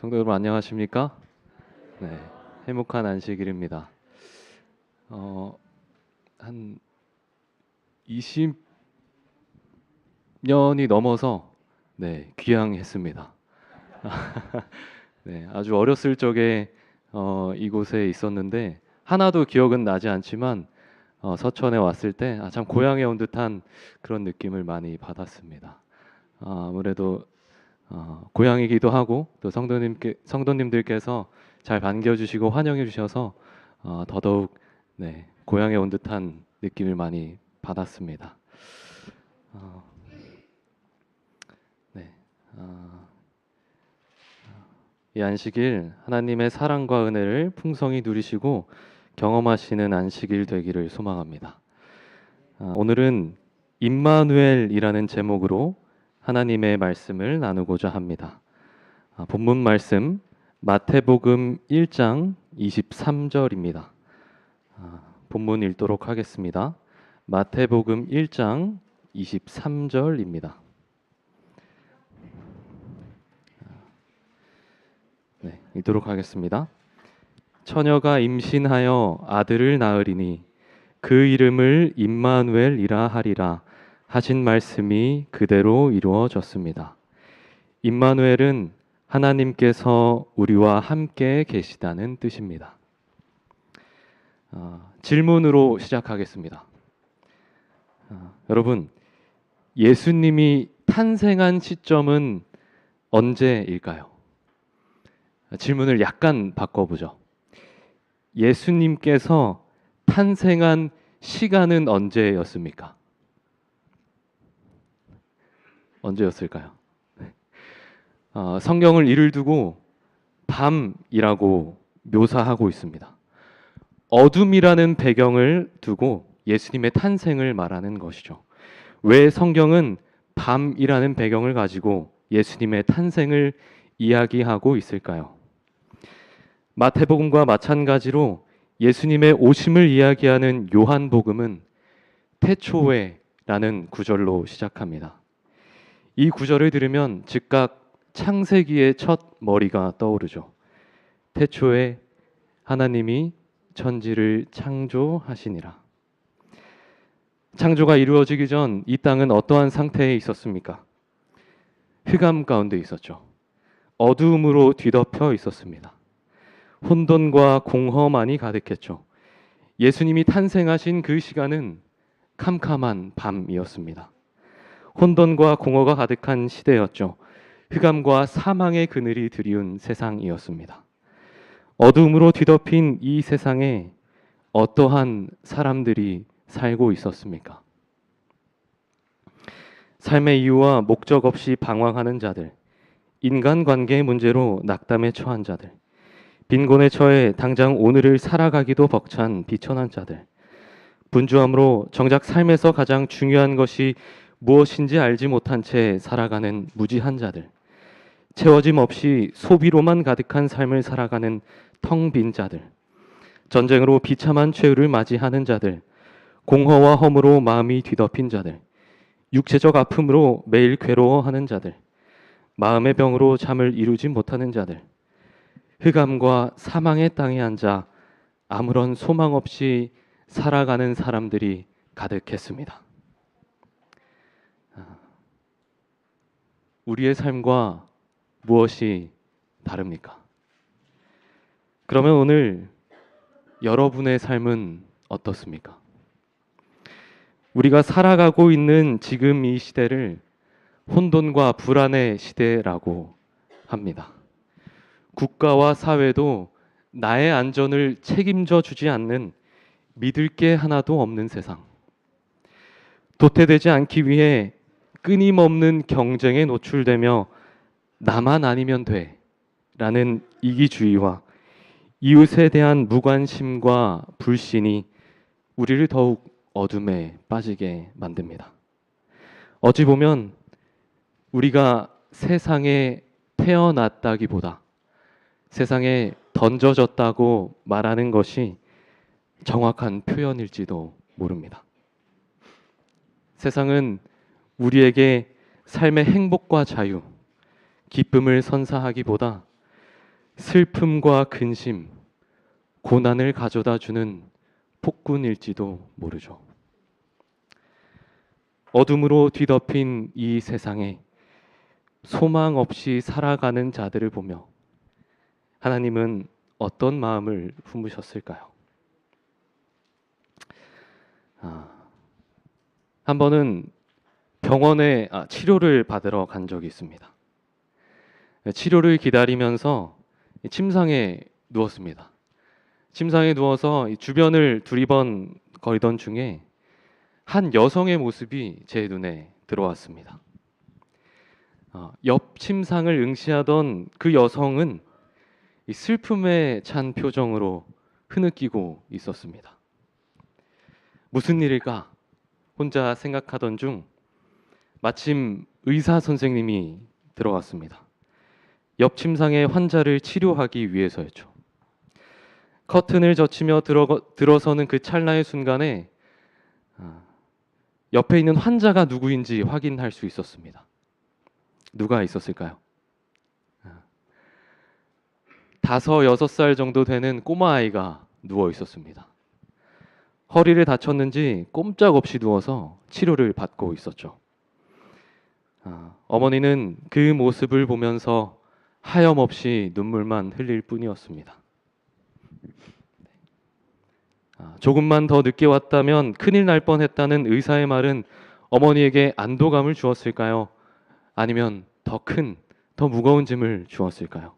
성도 여러분 안녕하십니까? 네, 행복한 안식일입니다. 어, 한 20년이 넘어서 네, 귀향했습니다. 네, 아주 어렸을 적에 어, 이곳에 있었는데 하나도 기억은 나지 않지만 어, 서천에 왔을 때 아, 참 고향에 온 듯한 그런 느낌을 많이 받았습니다. 아, 아무래도 어, 고향이기도 하고 또 성도님께 성도님들께서 잘 반겨주시고 환영해 주셔서 어, 더더욱 네, 고향에 온 듯한 느낌을 많이 받았습니다. 어, 네, 어, 이 안식일 하나님의 사랑과 은혜를 풍성히 누리시고 경험하시는 안식일 되기를 소망합니다. 아, 오늘은 임마누엘이라는 제목으로 하나님의 말씀을 나누고자 합니다. 아, 본문 말씀 마태복음 1장 23절입니다. 아, 본문 읽도록 하겠습니다. 마태복음 1장 23절입니다. 네, 읽도록 하겠습니다. 처녀가 임신하여 아들을 낳으리니 그 이름을 임마누엘이라 하리라 하신 말씀이 그대로 이루어졌습니다. 임마누엘은 하나님께서 우리와 함께 계시다는 뜻입니다. 어, 질문으로 시작하겠습니다. 어, 여러분, 예수님이 탄생한 시점은 언제일까요? 질문을 약간 바꿔보죠. 예수님께서 탄생한 시간은 언제였습니까? 언제였을까요? 어, 성경을 이를 두고 밤이라고 묘사하고 있습니다. 어둠이라는 배경을 두고 예수님의 탄생을 말하는 것이죠. 왜 성경은 밤이라는 배경을 가지고 예수님의 탄생을 이야기하고 있을까요? 마태복음과 마찬가지로 예수님의 오심을 이야기하는 요한복음은 태초에라는 구절로 시작합니다. 이 구절을 들으면 즉각 창세기의 첫 머리가 떠오르죠. 태초에 하나님이 천지를 창조하시니라. 창조가 이루어지기 전 이 땅은 어떠한 상태에 있었습니까? 흑암 가운데 있었죠. 어두움으로 뒤덮여 있었습니다. 혼돈과 공허만이 가득했죠. 예수님이 탄생하신 그 시간은 캄캄한 밤이었습니다. 혼돈과 공허가 가득한 시대였죠. 흑암과 사망의 그늘이 드리운 세상이었습니다. 어둠으로 뒤덮인 이 세상에 어떠한 사람들이 살고 있었습니까? 삶의 이유와 목적 없이 방황하는 자들, 인간관계의 문제로 낙담에 처한 자들, 빈곤에 처해 당장 오늘을 살아가기도 벅찬 비천한 자들, 분주함으로 정작 삶에서 가장 중요한 것이 무엇인지 알지 못한 채 살아가는 무지한 자들, 채워짐 없이 소비로만 가득한 삶을 살아가는 텅 빈 자들, 전쟁으로 비참한 최후를 맞이하는 자들, 공허와 허무로 마음이 뒤덮인 자들, 육체적 아픔으로 매일 괴로워하는 자들, 마음의 병으로 잠을 이루지 못하는 자들, 흑암과 사망의 땅에 앉아 아무런 소망 없이 살아가는 사람들이 가득했습니다. 우리의 삶과 무엇이 다릅니까? 그러면 오늘 여러분의 삶은 어떻습니까? 우리가 살아가고 있는 지금 이 시대를 혼돈과 불안의 시대라고 합니다. 국가와 사회도 나의 안전을 책임져 주지 않는 믿을 게 하나도 없는 세상. 도태되지 않기 위해 끊임없는 경쟁에 노출되며 나만 아니면 돼 라는 이기주의와 이웃에 대한 무관심과 불신이 우리를 더욱 어둠에 빠지게 만듭니다. 어찌 보면 우리가 세상에 태어났다기보다 세상에 던져졌다고 말하는 것이 정확한 표현일지도 모릅니다. 세상은 우리에게 삶의 행복과 자유, 기쁨을 선사하기보다 슬픔과 근심, 고난을 가져다 주는 폭군일지도 모르죠. 어둠으로 뒤덮인 이 세상에 소망 없이 살아가는 자들을 보며 하나님은 어떤 마음을 품으셨을까요? 아, 한 번은 병원에 아, 치료를 받으러 간 적이 있습니다. 치료를 기다리면서 침상에 누웠습니다. 침상에 누워서 이 주변을 두리번 거리던 중에 한 여성의 모습이 제 눈에 들어왔습니다. 어, 옆 침상을 응시하던 그 여성은 이 슬픔에 찬 표정으로 흐느끼고 있었습니다. 무슨 일일까? 혼자 생각하던 중 마침 의사 선생님이 들어왔습니다. 옆 침상의 환자를 치료하기 위해서였죠. 커튼을 젖히며 들어, 들어서는 그 찰나의 순간에 아, 옆에 있는 환자가 누구인지 확인할 수 있었습니다. 누가 있었을까요? 아, 다섯 여섯 살 정도 되는 꼬마 아이가 누워 있었습니다. 허리를 다쳤는지 꼼짝없이 누워서 치료를 받고 있었죠. 아, 어머니는 그 모습을 보면서 하염없이 눈물만 흘릴 뿐이었습니다. 아, 조금만 더 늦게 왔다면 큰일 날 뻔했다는 의사의 말은 어머니에게 안도감을 주었을까요? 아니면 더 큰, 더 무거운 짐을 주었을까요?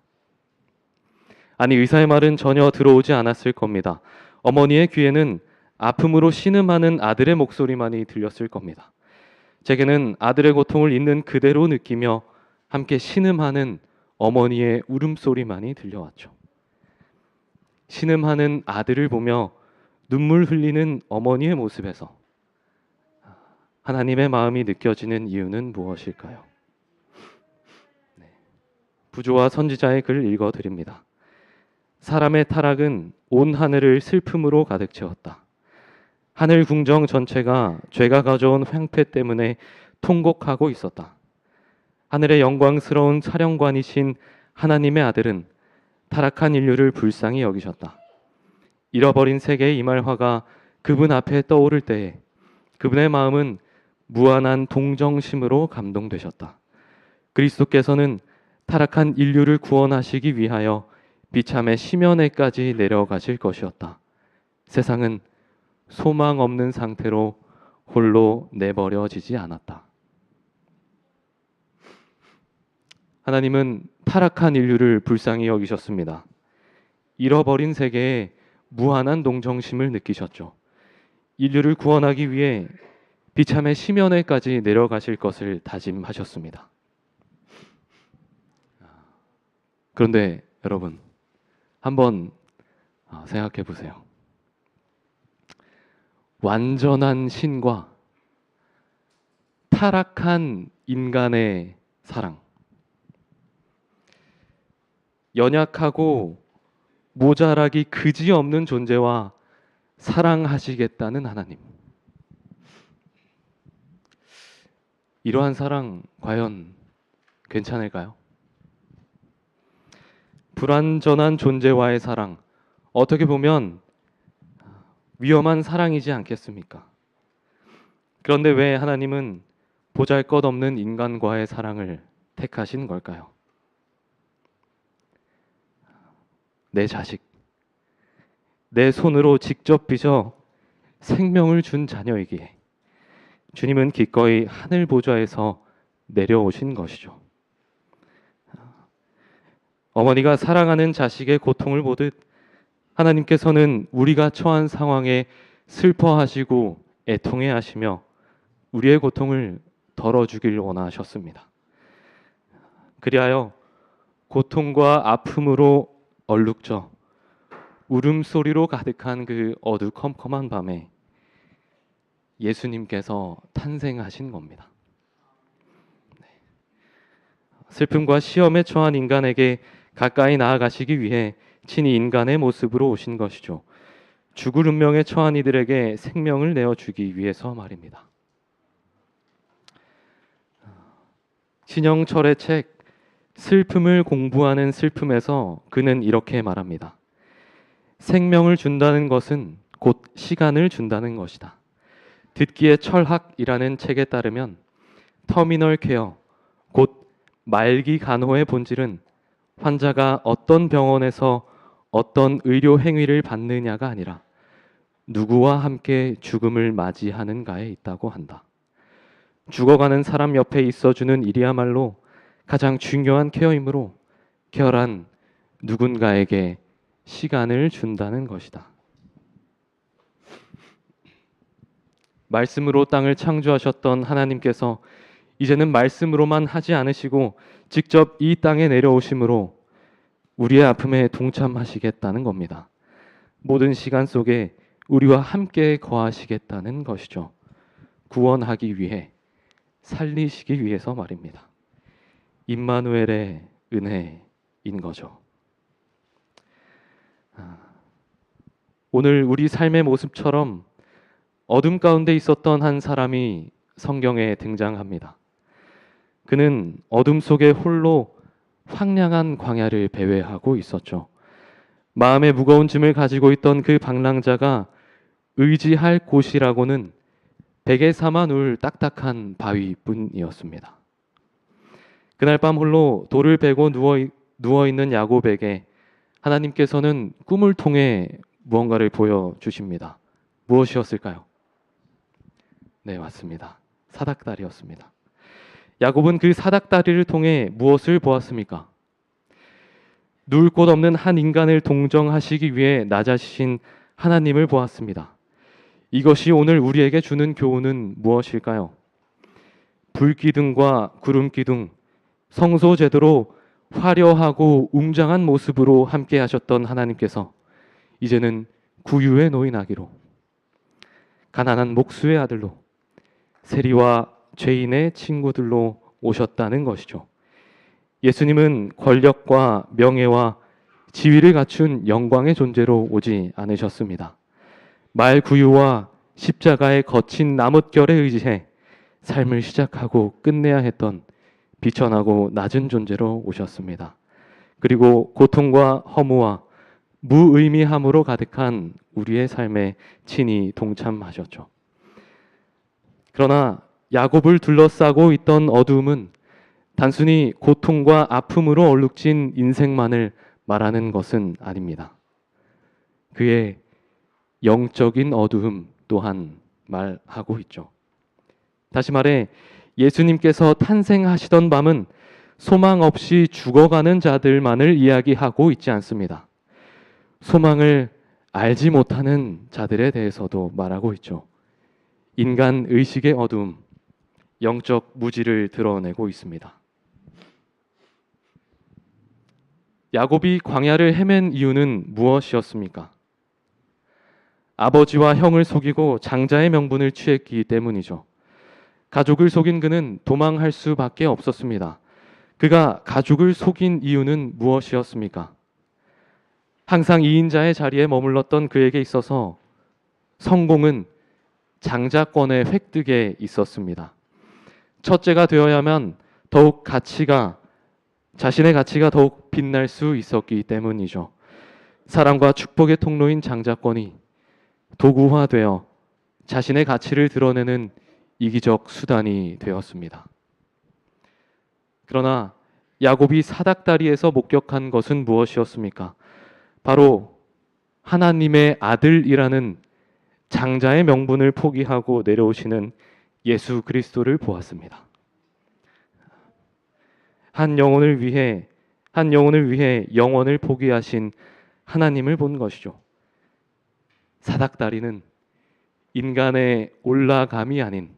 아니, 의사의 말은 전혀 들어오지 않았을 겁니다. 어머니의 귀에는 아픔으로 신음하는 아들의 목소리만이 들렸을 겁니다. 제게는 아들의 고통을 있는 그대로 느끼며 함께 신음하는 어머니의 울음소리만이 들려왔죠. 신음하는 아들을 보며 눈물 흘리는 어머니의 모습에서 하나님의 마음이 느껴지는 이유는 무엇일까요? 네. 부조와 선지자의 글을 읽어 드립니다. 사람의 타락은 온 하늘을 슬픔으로 가득 채웠다. 하늘 궁정 전체가 죄가 가져온 횡패 때문에 통곡하고 있었다. 하늘의 영광스러운 사령관이신 하나님의 아들은 타락한 인류를 불쌍히 여기셨다. 잃어버린 세계의 임할 화가 그분 앞에 떠오를 때에 그분의 마음은 무한한 동정심으로 감동되셨다. 그리스도께서는 타락한 인류를 구원하시기 위하여 비참의 심연에까지 내려가실 것이었다. 세상은 소망 없는 상태로 홀로 내버려지지 않았다. 하나님은 타락한 인류를 불쌍히 여기셨습니다. 잃어버린 세계에 무한한 동정심을 느끼셨죠. 인류를 구원하기 위해 비참의 심연에까지 내려가실 것을 다짐하셨습니다. 그런데 여러분, 한번 아, 생각해 보세요. 완전한 신과 타락한 인간의 사랑. 연약하고 모자라기 그지없는 존재와 사랑하시겠다는 하나님. 이러한 사랑 과연 괜찮을까요? 불완전한 존재와의 사랑 어떻게 보면 위험한 사랑이지 않겠습니까? 그런데 왜 하나님은 보잘 것 없는 인간과의 사랑을 택하신 걸까요? 내 자식, 내 손으로 직접 빚어 생명을 준 자녀이기에 주님은 기꺼이 하늘 보좌에서 내려오신 것이죠. 어머니가 사랑하는 자식의 고통을 보듯 하나님께서는 우리가 처한 상황에 슬퍼하시고 애통해 하시며 우리의 고통을 덜어주길 원하셨습니다. 그리하여 고통과 아픔으로 얼룩져 울음소리로 가득한 그 어두컴컴한 밤에 예수님께서 탄생하신 겁니다. 네. 슬픔과 시험에 처한 인간에게 가까이 나아가시기 위해 친히 인간의 모습으로 오신 것이죠. 죽을 운명에 처한 이들에게 생명을 내어 주기 위해서 말입니다. 신영철의 책 슬픔을 공부하는 슬픔에서 그는 이렇게 말합니다. 생명을 준다는 것은 곧 시간을 준다는 것이다. 듣기의 철학이라는 책에 따르면 터미널 케어, 곧 말기 간호의 본질은 환자가 어떤 병원에서 어떤 의료 행위를 받느냐가 아니라 누구와 함께 죽음을 맞이하는가에 있다고 한다. 죽어가는 사람 옆에 있어주는 일이야말로 가장 중요한 케어이므로 케어란 누군가에게 시간을 준다는 것이다. 말씀으로 땅을 창조하셨던 하나님께서 이제는 말씀으로만 하지 않으시고 직접 이 땅에 내려오심으로 우리의 아픔에 동참하시겠다는 겁니다. 모든 시간 속에 우리와 함께 거하시겠다는 것이죠. 구원하기 위해 살리시기 위해서 말입니다. 임마누엘의 은혜인 거죠. 아, 오늘 우리 삶의 모습처럼 어둠 가운데 있었던 한 사람이 성경에 등장합니다. 그는 어둠 속에 홀로 황량한 광야를 배회하고 있었죠. 마음에 무거운 짐을 가지고 있던 그 방랑자가 의지할 곳이라고는 베개 삼아 누울 딱딱한 바위뿐이었습니다. 그날 밤 홀로 돌을 베고 누워, 누워 있는 야곱에게 하나님께서는 꿈을 통해 무언가를 보여 주십니다. 무엇이었을까요? 네, 맞습니다. 사닥다리였습니다. 야곱은 그 사닥다리를 통해 무엇을 보았습니까? 누울 곳 없는 한 인간을 동정하시기 위해 낮아지신 하나님을 보았습니다. 이것이 오늘 우리에게 주는 교훈은 무엇일까요? 불기둥과 구름기둥, 성소 제도로 화려하고 웅장한 모습으로 함께 하셨던 하나님께서 이제는 구유의 노인아기로 가난한 목수의 아들로 세리와 죄인의 친구들로 오셨다는 것이죠. 예수님은 권력과 명예와 지위를 갖춘 영광의 존재로 오지 않으셨습니다. 말 구유와 십자가의 거친 나뭇결에 의지해 삶을 시작하고 끝내야 했던 비천하고 낮은 존재로 오셨습니다. 그리고 고통과 허무와 무의미함으로 가득한 우리의 삶에 친히 동참하셨죠. 그러나 야곱을 둘러싸고 있던 어두움은 단순히 고통과 아픔으로 얼룩진 인생만을 말하는 것은 아닙니다. 그의 영적인 어두움 또한 말하고 있죠. 다시 말해 예수님께서 탄생하시던 밤은 소망 없이 죽어가는 자들만을 이야기하고 있지 않습니다. 소망을 알지 못하는 자들에 대해서도 말하고 있죠. 인간 의식의 어둠, 영적 무지를 드러내고 있습니다. 야곱이 광야를 헤맨 이유는 무엇이었습니까? 아버지와 형을 속이고 장자의 명분을 취했기 때문이죠. 가족을 속인 그는 도망할 수밖에 없었습니다. 그가 가족을 속인 이유는 무엇이었습니까? 항상 2인자의 자리에 머물렀던 그에게 있어서 성공은 장자권의 획득에 있었습니다. 첫째가 되어야만 더욱 가치가 자신의 가치가 더욱 빛날 수 있었기 때문이죠. 사랑과 축복의 통로인 장자권이 도구화되어 자신의 가치를 드러내는 이기적 수단이 되었습니다. 그러나 야곱이 사닥다리에서 목격한 것은 무엇이었습니까? 바로 하나님의 아들이라는 장자의 명분을 포기하고 내려오시는 예수 그리스도를 보았습니다. 한 영혼을 위해 한 영혼을 위해 영원을 포기하신 하나님을 본 것이죠. 사닥다리는 인간의 올라감이 아닌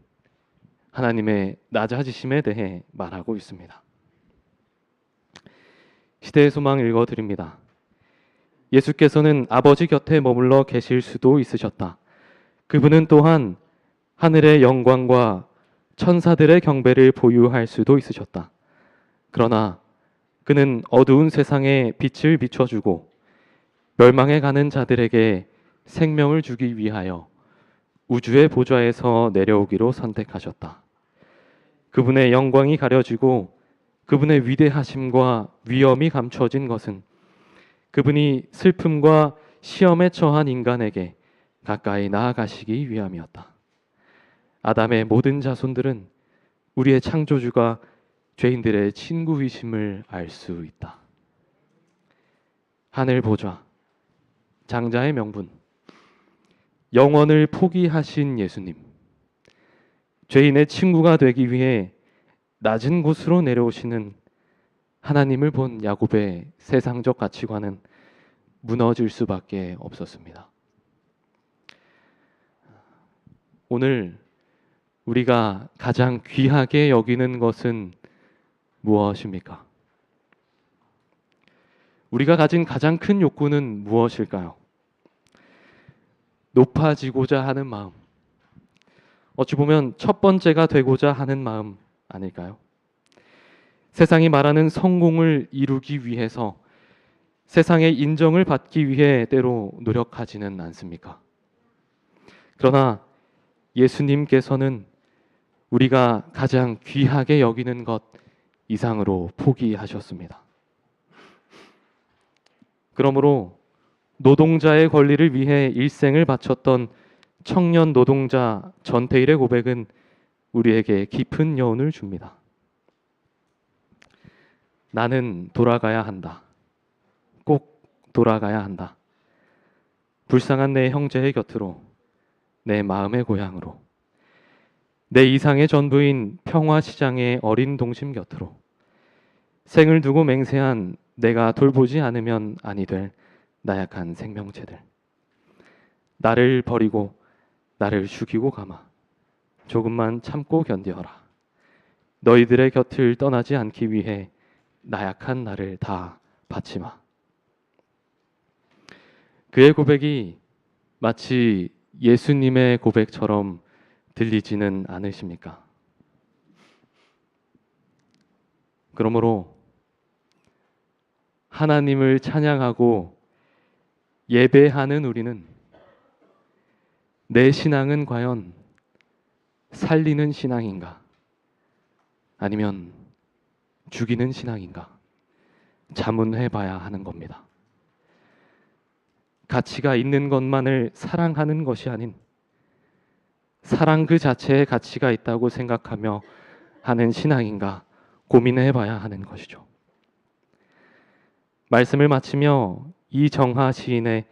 하나님의 낮아지심에 대해 말하고 있습니다. 시대의 소망 읽어 드립니다. 예수께서는 아버지 곁에 머물러 계실 수도 있으셨다. 그분은 또한 하늘의 영광과 천사들의 경배를 보유할 수도 있으셨다. 그러나 그는 어두운 세상에 빛을 비춰주고 멸망해 가는 자들에게 생명을 주기 위하여 우주의 보좌에서 내려오기로 선택하셨다. 그분의 영광이 가려지고 그분의 위대하심과 위엄이 감춰진 것은 그분이 슬픔과 시험에 처한 인간에게 가까이 나아가시기 위함이었다. 아담의 모든 자손들은 우리의 창조주가 죄인들의 친구이심을 알 수 있다. 하늘 보좌, 장자의 명분, 영원을 포기하신 예수님, 죄인의 친구가 되기 위해 낮은 곳으로 내려오시는 하나님을 본 야곱의 세상적 가치관은 무너질 수밖에 없었습니다. 오늘 우리가 가장 귀하게 여기는 것은 무엇입니까? 우리가 가진 가장 큰 욕구는 무엇일까요? 높아지고자 하는 마음. 어찌 보면 첫 번째가 되고자 하는 마음 아닐까요? 세상이 말하는 성공을 이루기 위해서 세상의 인정을 받기 위해 때로 노력하지는 않습니까? 그러나 예수님께서는 우리가 가장 귀하게 여기는 것 이상으로 포기하셨습니다. 그러므로 노동자의 권리를 위해 일생을 바쳤던 청년 노동자 전태일의 고백은 우리에게 깊은 여운을 줍니다. 나는 돌아가야 한다. 꼭 돌아가야 한다. 불쌍한 내 형제의 곁으로, 내 마음의 고향으로, 내 이상의 전부인 평화시장의 어린 동심 곁으로, 생을 두고 맹세한 내가 돌보지 않으면 아니 될 나약한 생명체들. 나를 버리고 나를 죽이고 가마. 조금만 참고 견디어라. 너희들의 곁을 떠나지 않기 위해 나약한 나를 다 바치마. 그의 고백이 마치 예수님의 고백처럼 들리지는 않으십니까? 그러므로 하나님을 찬양하고 예배하는 우리는 내 신앙은 과연 살리는 신앙인가? 아니면 죽이는 신앙인가? 자문해 봐야 하는 겁니다. 가치가 있는 것만을 사랑하는 것이 아닌 사랑 그 자체에 가치가 있다고 생각하며 하는 신앙인가 고민해 봐야 하는 것이죠. 말씀을 마치며 이정하 시인의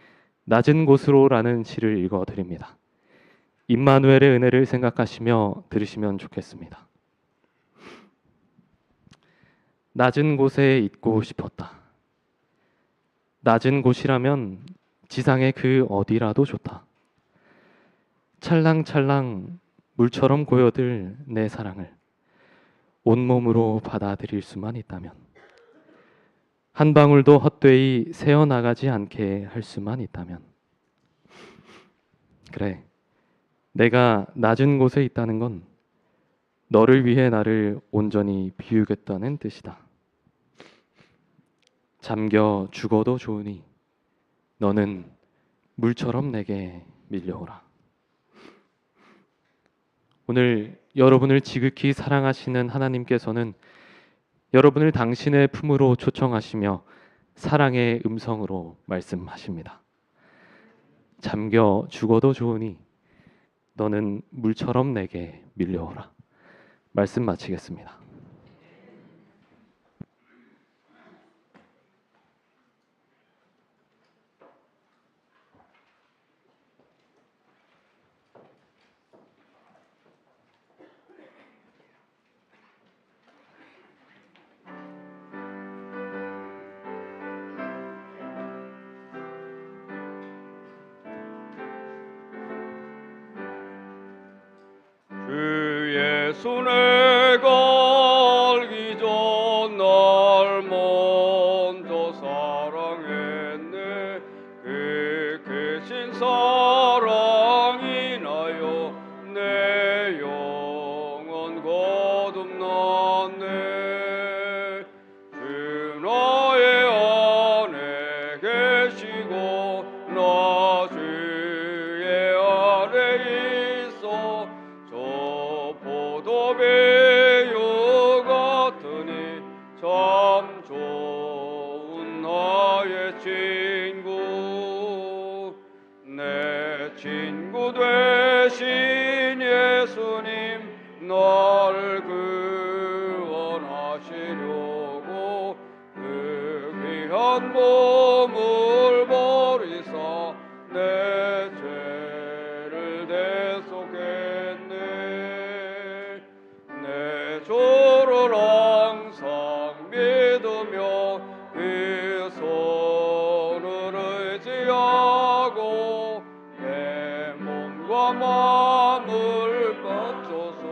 낮은 곳으로라는 시를 읽어 드립니다. 임마누엘의 은혜를 생각하시며 들으시면 좋겠습니다. 낮은 곳에 있고 싶었다. 낮은 곳이라면 지상의 그 어디라도 좋다. 찰랑찰랑 물처럼 고여들 내 사랑을 온몸으로 받아들일 수만 있다면 한 방울도 헛되이 새어 나가지 않게 할 수만 있다면 그래 내가 낮은 곳에 있다는 건 너를 위해 나를 온전히 비우겠다는 뜻이다. 잠겨 죽어도 좋으니 너는 물처럼 내게 밀려오라. 오늘 여러분을 지극히 사랑하시는 하나님께서는 여러분을 당신의 품으로 초청하시며 사랑의 음성으로 말씀하십니다. 잠겨 죽어도 좋으니 너는 물처럼 내게 밀려오라. 말씀 마치겠습니다. 주의 마음을 바쳐서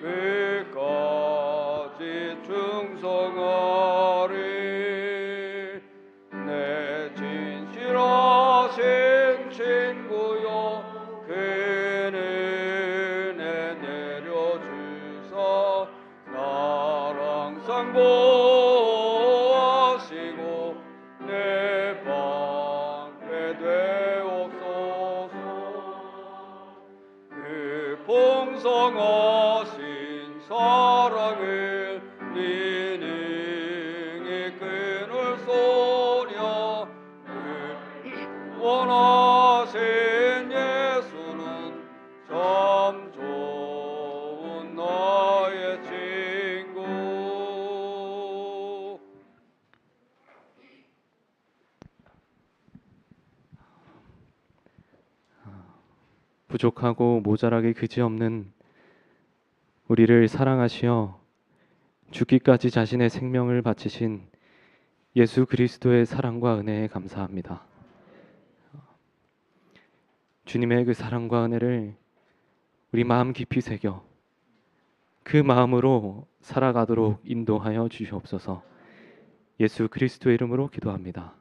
끝까 부족하고 모자라기 그지없는 우리를 사랑하시어 죽기까지 자신의 생명을 바치신 예수 그리스도의 사랑과 은혜에 감사합니다. 주님의 그 사랑과 은혜를 우리 마음 깊이 새겨 그 마음으로 살아가도록 인도하여 주시옵소서. 예수 그리스도의 이름으로 기도합니다.